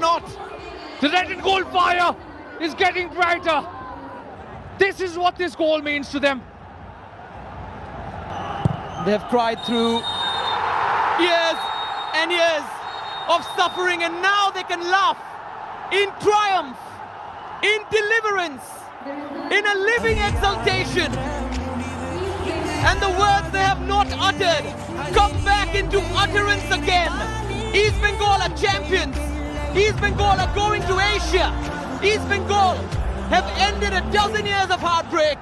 not? The red and gold fire is getting brighter. This is what this goal means to them. They've cried through years and years of suffering, and now they can laugh in triumph, in deliverance, in a living exaltation. And the words they have not uttered come back into utterance again. East Bengal are champions. East Bengal are going to Asia. East Bengal have ended a dozen years of heartbreak.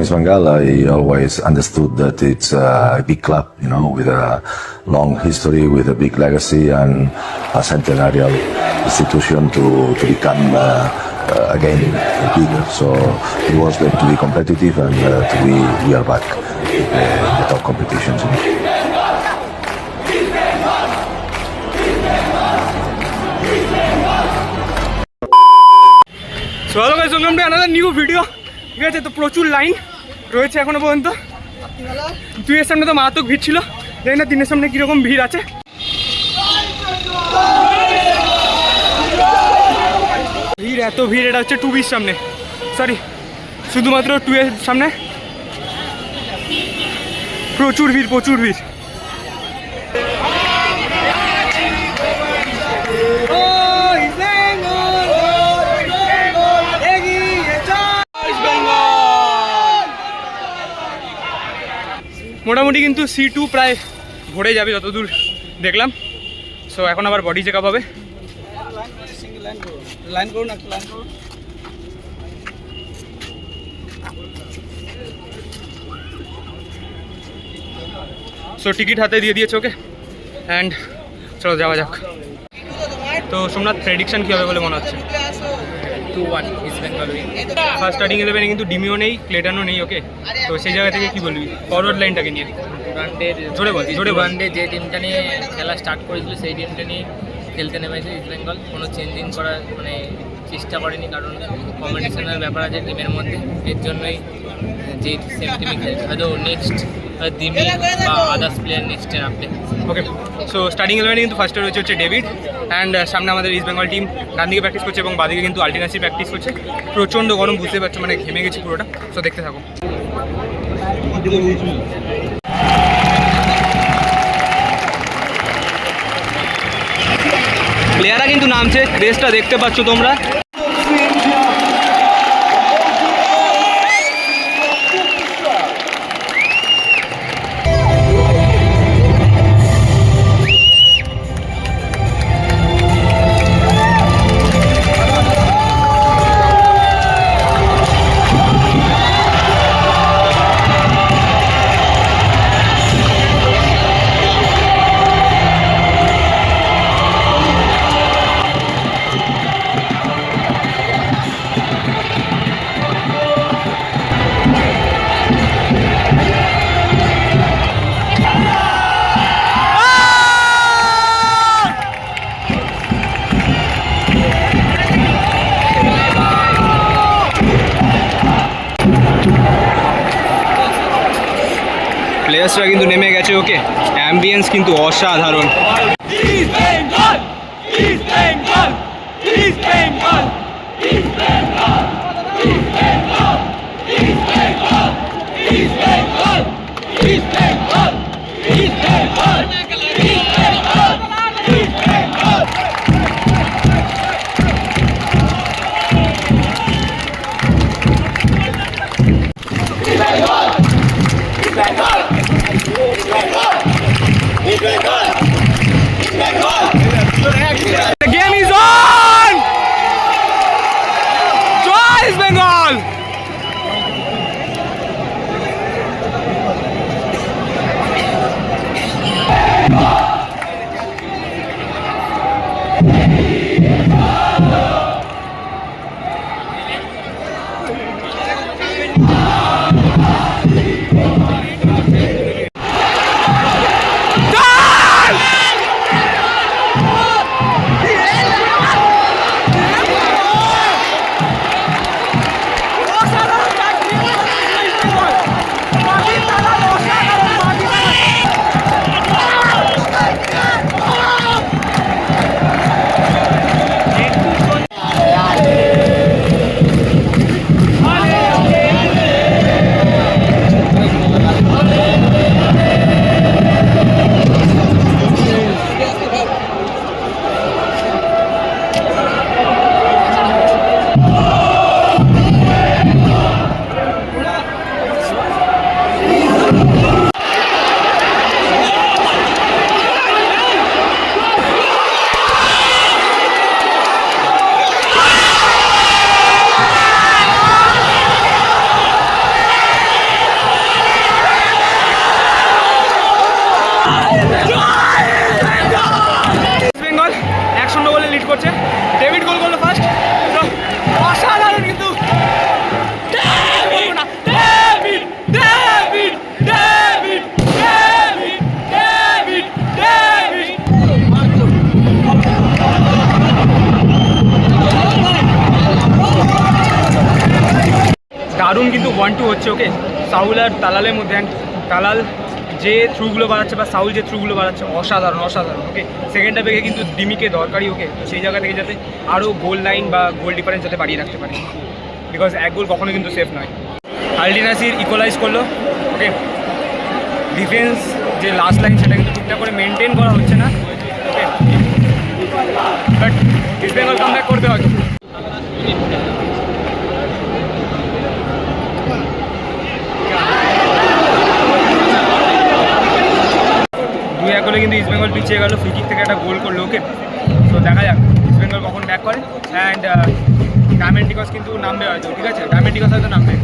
East Bengal, I always understood that it's a big club, you know, with a long history, with a big legacy, and a centenarial institution to, to become uh, uh, again bigger. So it was going to be competitive, and uh, to be we are back in the top competitions. So hello welcome to another new video ঠিক আছে, তো প্রচুর line রয়েছে এখনও পর্যন্ত। দুইয়ের সামনে তো মারাত্মক ভিড় ছিল। জানি না তিনের সামনে কীরকম ভিড় আছে। ভিড়, এত ভিড়, এটা হচ্ছে টু বির সামনে। সরি শুধুমাত্র টু এর সামনে। প্রচুর ভিড় প্রচুর ভিড়। মোটামুটি কিন্তু সি টু প্রায় ভরে যাবে যতদূর দেখলাম। সো এখন আবার বডি চেক আপ হবে। সো টিকিট হাতে দিয়ে দিয়েছে ওকে অ্যান্ড চলো যাওয়া যাক। তো সোমনাথ প্রেডিকশন কী হবে বলে মনে হচ্ছে? Two one East Bengal first starting ইলেভেনে কিন্তু ডিমিও নেই ক্লেটানও নেই ওকে তো সেই জায়গা থেকে কী বলবি? ফরওয়ার্ড লাইনটাকে নিয়ে। ডুরান্ডের জোরে বল, জোরে ওয়ানডে যে টিমটা নিয়ে খেলা স্টার্ট করেছিল সেই টিমটা নিয়ে খেলতে নেমেছে ইস্ট বেঙ্গল কোনো চেঞ্জিং করার মানে চেষ্টা করেনি কারণ কম্পিটিশনের ব্যাপার আছে টিমের মধ্যে। এর জন্যই যে সেম টিমই খেলছে। হয়তো নেক্সট দিমি বা আদার্স প্লেয়ার নেক্সটে নামবে ওকে সো স্টার্টিং ইলেভেনে কিন্তু ফার্স্টে রয়েছে হচ্ছে ডেভিড অ্যান্ড সামনে আমাদের ইস্ট বেঙ্গল টিম ডান দিকে প্র্যাকটিস করছে এবং বাদিকে কিন্তু আলটিনাসি প্র্যাকটিস করছে। প্রচণ্ড গরম বুঝতে পারছ মানে ঘেমে গেছি পুরোটা। সো দেখতে থাকো। প্লেয়াররা কিন্তু নামছে রেসটা দেখতে পাচ্ছ তোমরা। প্লেয়ার্সরা কিন্তু নেমে গেছে ওকে। অ্যাম্বিয়েন্স কিন্তু অসাধারণ। The ইস্ট বেঙ্গল এক শূন্য গোলে লিড করছে। ডেভিড গোল করল ফার্স্ট অসাধারণ কিন্তু। দারুণ কিন্তু ওয়ান টু হচ্ছে ওকে সাউল আর তালালের মধ্যে তালাল যে থ্রুগুলো বাড়াচ্ছে বা সাউল যে থ্রুগুলো বাড়াচ্ছে, অসাধারণ অসাধারণ ওকে সেকেন্ড হাফে কিন্তু ডিমিকে দরকারি ওকে তো সেই জায়গা থেকে যাতে আরও গোল লাইন বা গোল ডিফারেন্স যাতে বাড়িয়ে রাখতে পারে। বিকজ এক গোল কখনো কিন্তু সেফ নয়। আলডিনাসির ইকোলাইজ করল ওকে ডিফেন্স যে লাস্ট লাইন সেটা কিন্তু ঠিকঠাক করে মেনটেন করা হচ্ছে না okay but East Bengal come করবে হয়তো দুই করলে কিন্তু ইস্ট বেঙ্গল পিছিয়ে গেল ফ্রিকিক থেকে একটা গোল করল ওকে তো দেখা যাক ইস্টবেঙ্গল কখন ব্যাক করে। অ্যান্ড ডায়মেন্ডিকস কিন্তু নামবে হয়তো, ঠিক আছে? ডায়মেন্ডিকস হয়তো নামবে।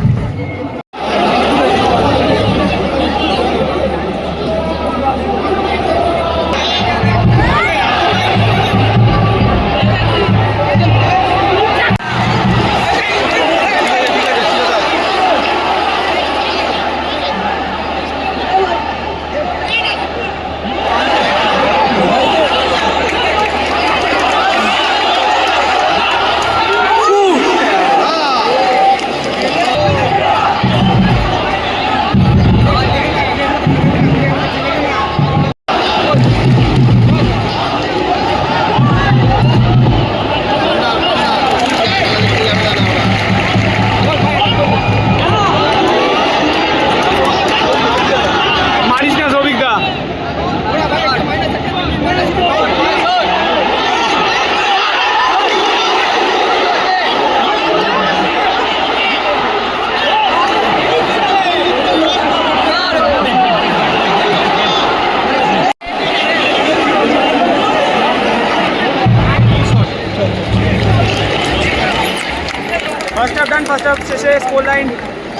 ফার্স্ট হাফ শেষে স্কোর লাইন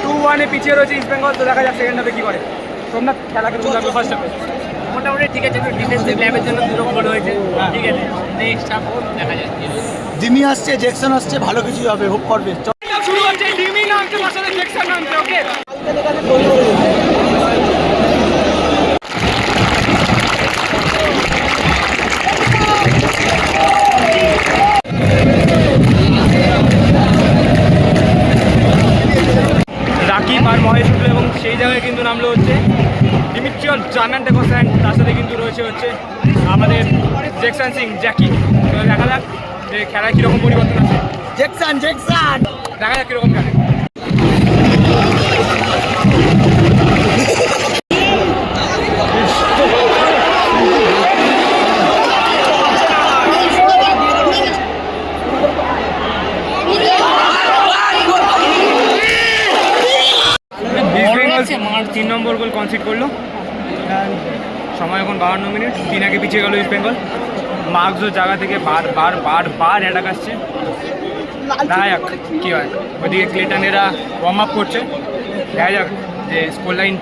টু ওয়ানে পিছিয়ে রয়েছে ইস্ট বেঙ্গল তো দেখা যাক সেকেন্ড হাফে কী করে। সোমনাথ খেলা কিন্তু লাগবে ফার্স্ট হাফে মোটামুটি ঠিক আছে ডিফেন্সিভ ল্যাবের জন্য দুটো গোল হয়েছে ঠিক আছে নেক্সট হাফ দেখা যাক। জিমি আসছে জ্যাকসন আসছে ভালো কিছুই হবে হোপ করবে। ডিমিট্রিয়ন জার্নান্টেকস অ্যান্ড তার সাথে কিন্তু রয়েছে হচ্ছে আমাদের জ্যাকসন সিং জ্যাকি। তো দেখা যাক যে খেলায় কীরকম পরিবর্তন আছে। Jackson Jackson! দেখা যাক কীরকম খেলে। তিন নম্বর গোল কনসিড করল। সময় এখন বাহান্ন মিনিট। তিন আগে পিছিয়ে গেল ইস্ট বেঙ্গল মার্কসও জায়গা থেকে বার বার বার বার অ্যাটাক আসছে। দেখা যাক কী হয়? ওদিকে ক্লেটনেরা ওয়ার্ম আপ করছে। দেখা যাক যে স্কোর লাইন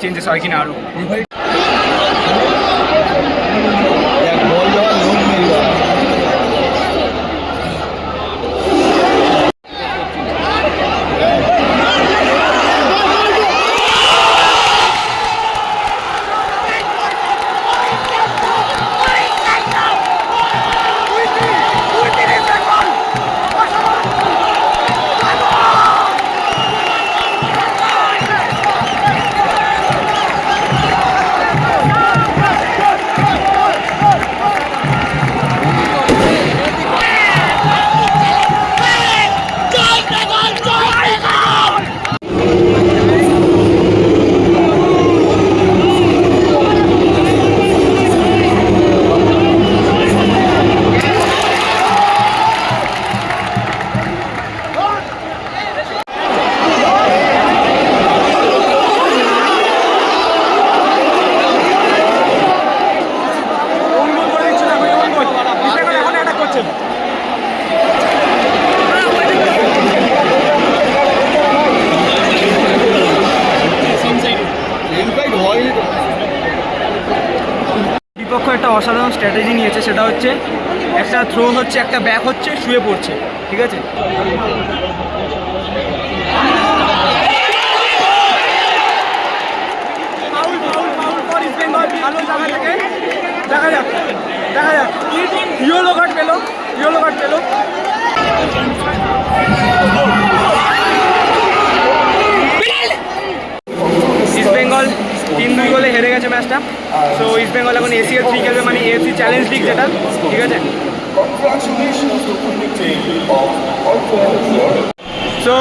চেঞ্জেস হয় কিনা আরও স্ট্র্যাটেজি নিয়েছে, সেটা হচ্ছে একটা থ্রো হচ্ছে, একটা ব্যাক হচ্ছে, শুয়ে পড়ছে, ঠিক আছে? দেখা যাক দেখা যাক। ইস্ট বেঙ্গল তিন দুই গোলে হেরে গেছে ম্যাচটা। সো ইস্ট বেঙ্গল এখন এসিএল থ্রি খেলবে মানে এএফসি চ্যালেঞ্জ লিগ যেটা, ঠিক আছে? সো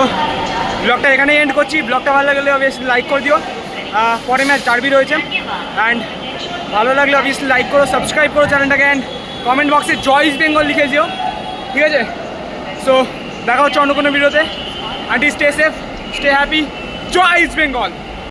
ব্লগটা এখানে এন্ড করছি। ব্লগটা ভালো লাগলে অবভিয়াসলি লাইক করে দিও। পরে ম্যাচ ডার্বি রয়েছে। অ্যান্ড ভালো লাগলে অবভিয়াসলি লাইক করো সাবস্ক্রাইব করো চ্যানেলটাকে অ্যান্ড কমেন্ট বক্সে জয় ইস্ট বেঙ্গল লিখে দিও। ঠিক আছে? সো দেখা হচ্ছে অন্য কোনো ভিডিওতে আন্টি স্টে সেফ স্টে হ্যাপি জয় ইস্ট বেঙ্গল